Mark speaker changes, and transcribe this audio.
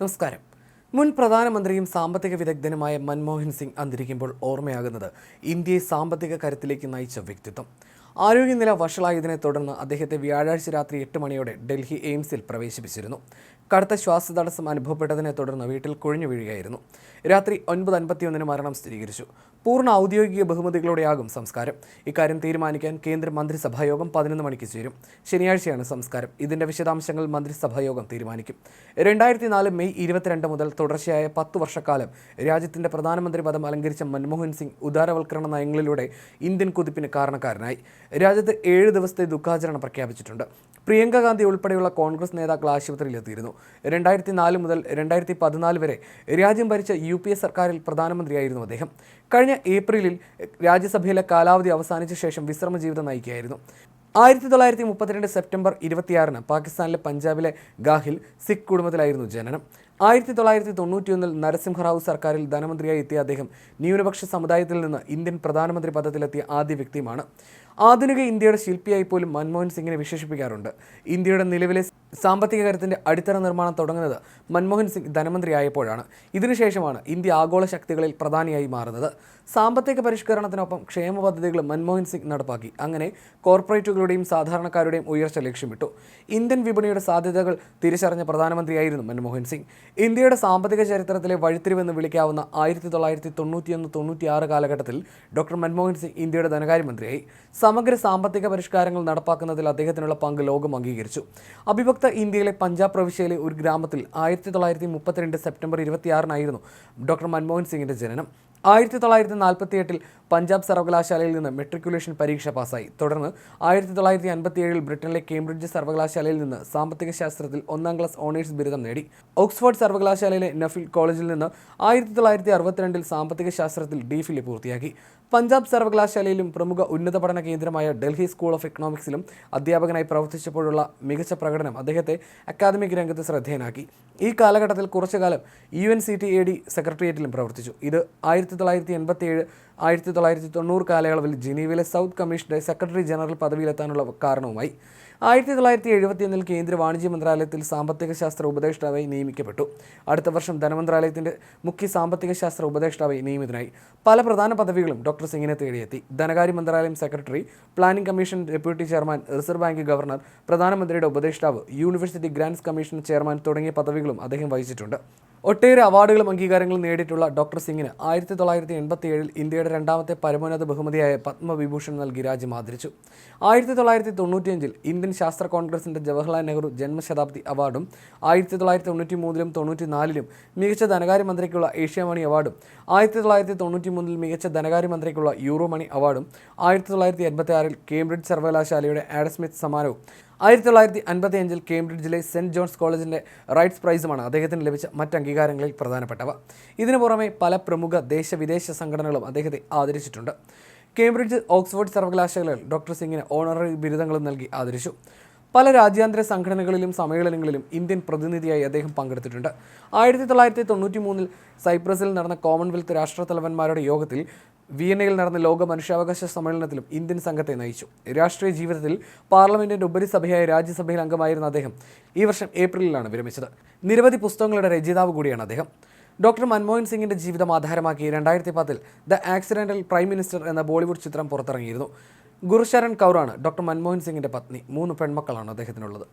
Speaker 1: നമസ്കാരം. മുൻ പ്രധാനമന്ത്രിയും സാമ്പത്തിക വിദഗ്ധനുമായ മൻമോഹൻ സിംഗ് അന്തരിക്കുമ്പോൾ ഓർമ്മയാകുന്നത് ഇന്ത്യയെ സാമ്പത്തിക കരുത്തിലേക്ക് നയിച്ച വ്യക്തിത്വം. ആരോഗ്യനില വഷളായതിനെ തുടർന്ന് അദ്ദേഹത്തെ വ്യാഴാഴ്ച രാത്രി എട്ട് മണിയോടെ ഡൽഹി എയിംസിൽ പ്രവേശിപ്പിച്ചിരുന്നു. കടുത്ത ശ്വാസതടസ്സം അനുഭവപ്പെട്ടതിനെ തുടർന്ന് വീട്ടിൽ കുഴിഞ്ഞു വീഴുകയായിരുന്നു. രാത്രി ഒൻപത് അൻപത്തിയൊന്നിന് മരണം സ്ഥിരീകരിച്ചു. പൂർണ ഔദ്യോഗിക ബഹുമതികളോടെയാകും സംസ്കാരം. ഇക്കാര്യം തീരുമാനിക്കാൻ കേന്ദ്ര മന്ത്രിസഭായോഗം പതിനൊന്ന് മണിക്ക് ചേരും. ശനിയാഴ്ചയാണ് സംസ്കാരം. ഇതിന്റെ വിശദാംശങ്ങൾ മന്ത്രിസഭായോഗം തീരുമാനിക്കും. രണ്ടായിരത്തി നാല് മെയ് ഇരുപത്തിരണ്ട് മുതൽ തുടർച്ചയായ പത്ത് വർഷക്കാലം രാജ്യത്തിന്റെ പ്രധാനമന്ത്രി പദം അലങ്കരിച്ച മൻമോഹൻ സിംഗ് ഉദാരവൽക്കരണ നയങ്ങളിലൂടെ ഇന്ത്യൻ കുതിപ്പിന് കാരണക്കാരനായി. രാജ്യത്ത് ഏഴ് ദിവസത്തെ ദുഃഖാചരണം പ്രഖ്യാപിച്ചിട്ടുണ്ട്. പ്രിയങ്ക ഗാന്ധി ഉൾപ്പെടെയുള്ള കോൺഗ്രസ് നേതാക്കൾ ആശുപത്രിയിലെത്തിയിരുന്നു രണ്ടായിരത്തി നാല് മുതൽ രണ്ടായിരത്തി പതിനാല് വരെ രാജ്യം ഭരിച്ച യു പി എ സർക്കാരിൽ പ്രധാനമന്ത്രിയായിരുന്നു അദ്ദേഹം. കഴിഞ്ഞ ഏപ്രിലിൽ രാജ്യസഭയിലെ കാലാവധി അവസാനിച്ച ശേഷം വിശ്രമ ജീവിതം നയിക്കുകയായിരുന്നു. ആയിരത്തി തൊള്ളായിരത്തി മുപ്പത്തിരണ്ട് സെപ്റ്റംബർ ഇരുപത്തിയാറിന് പാകിസ്ഥാനിലെ പഞ്ചാബിലെ ഗാഹിൽ സിഖ് കുടുംബത്തിലായിരുന്നു ജനനം. ആയിരത്തി തൊള്ളായിരത്തി തൊണ്ണൂറ്റിയൊന്നിൽ നരസിംഹറാവു സർക്കാരിൽ ധനമന്ത്രിയായി എത്തിയ അദ്ദേഹം ന്യൂനപക്ഷ സമുദായത്തിൽ നിന്ന് ഇന്ത്യൻ പ്രധാനമന്ത്രി പദത്തിലെത്തിയ ആദ്യ വ്യക്തിയുമാണ്. ആധുനിക ഇന്ത്യയുടെ ശില്പിയായി പോലും മൻമോഹൻ സിംഗിനെ വിശേഷിപ്പിക്കാറുണ്ട്. ഇന്ത്യയുടെ നിലവിലെ സാമ്പത്തിക കാര്യത്തിന്റെ അടിത്തറ നിർമ്മാണം തുടങ്ങുന്നത് മൻമോഹൻ സിംഗ് ധനമന്ത്രിയായപ്പോഴാണ്. ഇതിനുശേഷമാണ് ഇന്ത്യ ആഗോള ശക്തികളിൽ പ്രധാനിയായി മാറുന്നത്. സാമ്പത്തിക പരിഷ്കരണത്തിനൊപ്പം ക്ഷേമ പദ്ധതികൾ മൻമോഹൻ സിംഗ് നടപ്പാക്കി. അങ്ങനെ കോർപ്പറേറ്റുകളുടെയും സാധാരണക്കാരുടെയും ഉയർച്ച ലക്ഷ്യമിട്ടു. ഇന്ത്യൻ വിപണിയുടെ സാധ്യതകൾ തിരിച്ചറിഞ്ഞ പ്രധാനമന്ത്രിയായിരുന്നു മൻമോഹൻ സിംഗ്. ഇന്ത്യയുടെ സാമ്പത്തിക ചരിത്രത്തിലെ വഴിത്തിരിവെന്ന് വിളിക്കാവുന്ന ആയിരത്തി തൊള്ളായിരത്തി തൊണ്ണൂറ്റിയൊന്ന് തൊണ്ണൂറ്റിയാറ് കാലഘട്ടത്തിൽ ഡോക്ടർ മൻമോഹൻ സിംഗ് ഇന്ത്യയുടെ ധനകാര്യമന്ത്രിയായി. സമഗ്ര സാമ്പത്തിക പരിഷ്കാരങ്ങൾ നടപ്പാക്കുന്നതിൽ അദ്ദേഹത്തിനുള്ള പങ്ക് ലോകം അംഗീകരിച്ചു. അഭിഭക്ത ഇന്ത്യയിലെ പഞ്ചാബ് പ്രവിശ്യയിലെ ഒരു ഗ്രാമത്തിൽ ആയിരത്തി തൊള്ളായിരത്തി മുപ്പത്തിരണ്ട് സെപ്റ്റംബർ ഇരുപത്തിയാറിനായിരുന്നു ഡോക്ടർ മൻമോഹൻ സിംഗിന്റെ ജനനം. ആയിരത്തി തൊള്ളായിരത്തി നാൽപ്പത്തി എട്ടിൽ പഞ്ചാബ് സർവകലാശാലയിൽ നിന്ന് മെട്രിക്കുലേഷൻ പരീക്ഷ പാസ്സായി. തുടർന്ന് ആയിരത്തി തൊള്ളായിരത്തി അൻപത്തിയേഴിൽ ബ്രിട്ടനിലെ കേംബ്രിഡ്ജ് സർവകലാശാലയിൽ നിന്ന് സാമ്പത്തിക ശാസ്ത്രത്തിൽ ഒന്നാം ക്ലാസ് ഓണേഴ്സ് ബിരുദം നേടി. ഓക്സ്ഫോർഡ് സർവകലാശാലയിലെ നഫിൽ കോളേജിൽ നിന്ന് ആയിരത്തി തൊള്ളായിരത്തി അറുപത്തിരണ്ടിൽ സാമ്പത്തിക ശാസ്ത്രത്തിൽ ഡിഫിൽ പൂർത്തിയാക്കി. പഞ്ചാബ് സർവകലാശാലയിലും പ്രമുഖ ഉന്നത പഠന കേന്ദ്രമായ ഡൽഹി സ്കൂൾ ഓഫ് എക്കണോമിക്സിലും അധ്യാപകനായി പ്രവർത്തിച്ചപ്പോഴുള്ള മികച്ച പ്രകടനം അദ്ദേഹത്തെ അക്കാദമിക് രംഗത്ത് ശ്രദ്ധേയനാക്കി. ഈ കാലഘട്ടത്തിൽ കുറച്ചുകാലം U N C T A D സെക്രട്ടേറിയറ്റിലും പ്രവർത്തിച്ചു. ഇത് ആയിരത്തി തൊള്ളായിരത്തി എൺപത്തി ഏഴ് ആയിരത്തി തൊള്ളായിരത്തി തൊണ്ണൂറ് കാലയളവിൽ ജനീവയിലെ സൗത്ത് കമ്മീഷന്റെ സെക്രട്ടറി ജനറൽ പദവിയിലെത്താനുള്ള കാരണവുമായി ആയിരത്തി തൊള്ളായിരത്തി എഴുപത്തിയൊന്നിൽ കേന്ദ്ര വാണിജ്യ മന്ത്രാലയത്തിൽ സാമ്പത്തിക ശാസ്ത്ര ഉപദേഷ്ടാവായി നിയമിക്കപ്പെട്ടു. അടുത്ത വർഷം ധനമന്ത്രാലയത്തിന്റെ മുഖ്യ സാമ്പത്തിക ശാസ്ത്ര ഉപദേഷ്ടാവായി നിയമിതനായി. പല പ്രധാന പദവികളും ഡോക്ടർ സിംഗിനെ തേടിയെത്തി. ധനകാര്യ മന്ത്രാലയം secretary planning commission deputy chairman reserve bank governor പ്രധാനമന്ത്രിയുടെ ഉപദേഷ്ടാവ് യൂണിവേഴ്സിറ്റി ഗ്രാൻഡ്സ് കമ്മീഷൻ ചെയർമാൻ തുടങ്ങിയ പദവികളും അദ്ദേഹം വഹിച്ചിട്ടുണ്ട്. ഒട്ടേറെ അവാർഡുകളും അംഗീകാരങ്ങളും നേടിയിട്ടുള്ള ഡോക്ടർ സിംഗിന് ആയിരത്തി തൊള്ളായിരത്തി എൺപത്തി ഏഴിൽ ഇന്ത്യയുടെ രണ്ടാമത്തെ പരമോന്നത ബഹുമതിയായ പത്മവിഭൂഷൺ നൽകി രാജ്യം ആദരിച്ചു. ആയിരത്തി തൊള്ളായിരത്തി തൊണ്ണൂറ്റിയഞ്ചിൽ ഇന്ത്യൻ ശാസ്ത്ര കോൺഗ്രസിന്റെ ജവഹർലാൽ നെഹ്റു ജന്മശതാബ്ദി അവാർഡും ആയിരത്തി തൊള്ളായിരത്തി തൊണ്ണൂറ്റി മൂന്നിലും തൊണ്ണൂറ്റി നാലിലും മികച്ച ധനകാര്യമന്ത്രിക്കുള്ള ഏഷ്യാമണി അവാർഡും ആയിരത്തി തൊള്ളായിരത്തി തൊണ്ണൂറ്റി മൂന്നിൽ മികച്ച ധനകാര്യമന്ത്രിക്കുള്ള യൂറോ മണി അവാർഡും ആയിരത്തി തൊള്ളായിരത്തി എൺപത്തി ആറിൽ കേംബ്രിഡ്ജ് സർവകലാശാലയുടെ ആഡസ്മിത്ത് സമ്മാനവും ആയിരത്തി തൊള്ളായിരത്തി അൻപത്തി അഞ്ചിൽ കേംബ്രിഡ്ജിലെ സെന്റ് ജോൺസ് കോളേജിന്റെ റൈറ്റ്സ് പ്രൈസുമാണ് അദ്ദേഹത്തിന് ലഭിച്ച മറ്റ് അംഗീകാരങ്ങളിൽ പ്രധാനപ്പെട്ടവ. ഇതിനു പുറമെ പല പ്രമുഖ ദേശവിദേശ സംഘടനകളും അദ്ദേഹത്തെ ആദരിച്ചിട്ടുണ്ട്. കേംബ്രിഡ്ജ് ഓക്സ്ഫോർഡ് സർവകലാശാലകൾ ഡോക്ടർ സിംഗിന് ഓണററി ബിരുദങ്ങളും നൽകി ആദരിച്ചു. പല രാജ്യാന്തര സംഘടനകളിലും സമ്മേളനങ്ങളിലും ഇന്ത്യൻ പ്രതിനിധിയായി അദ്ദേഹം പങ്കെടുത്തിട്ടുണ്ട്. ആയിരത്തി തൊള്ളായിരത്തി തൊണ്ണൂറ്റി മൂന്നിൽ സൈപ്രസിൽ നടന്ന കോമൺവെൽത്ത് രാഷ്ട്രത്തലവന്മാരുടെ യോഗത്തിൽ വിയന്നയിൽ നടന്ന ലോക മനുഷ്യാവകാശ സമ്മേളനത്തിലും ഇന്ത്യൻ സംഘത്തെ നയിച്ചു. രാഷ്ട്രീയ ജീവിതത്തിൽ പാർലമെന്റിന്റെ ഉപരിസഭയായ രാജ്യസഭയിൽ അംഗമായിരുന്ന അദ്ദേഹം ഈ വർഷം ഏപ്രിലിലാണ് വിരമിച്ചത്. നിരവധി പുസ്തകങ്ങളുടെ രചയിതാവ് കൂടിയാണ് അദ്ദേഹം. ഡോക്ടർ മൻമോഹൻ സിംഗിന്റെ ജീവിതം ആധാരമാക്കി രണ്ടായിരത്തി പത്തിൽ ദ ആക്സിഡന്റൽ പ്രൈം മിനിസ്റ്റർ എന്ന ബോളിവുഡ് ചിത്രം പുറത്തിറങ്ങിയിരുന്നു. ഗുരുശരൺ കൗറാണ് ഡോക്ടർ മൻമോഹൻ സിംഗിന്റെ പത്നി. മൂന്ന് പെൺമക്കളാണ് അദ്ദേഹത്തിനുള്ളത്.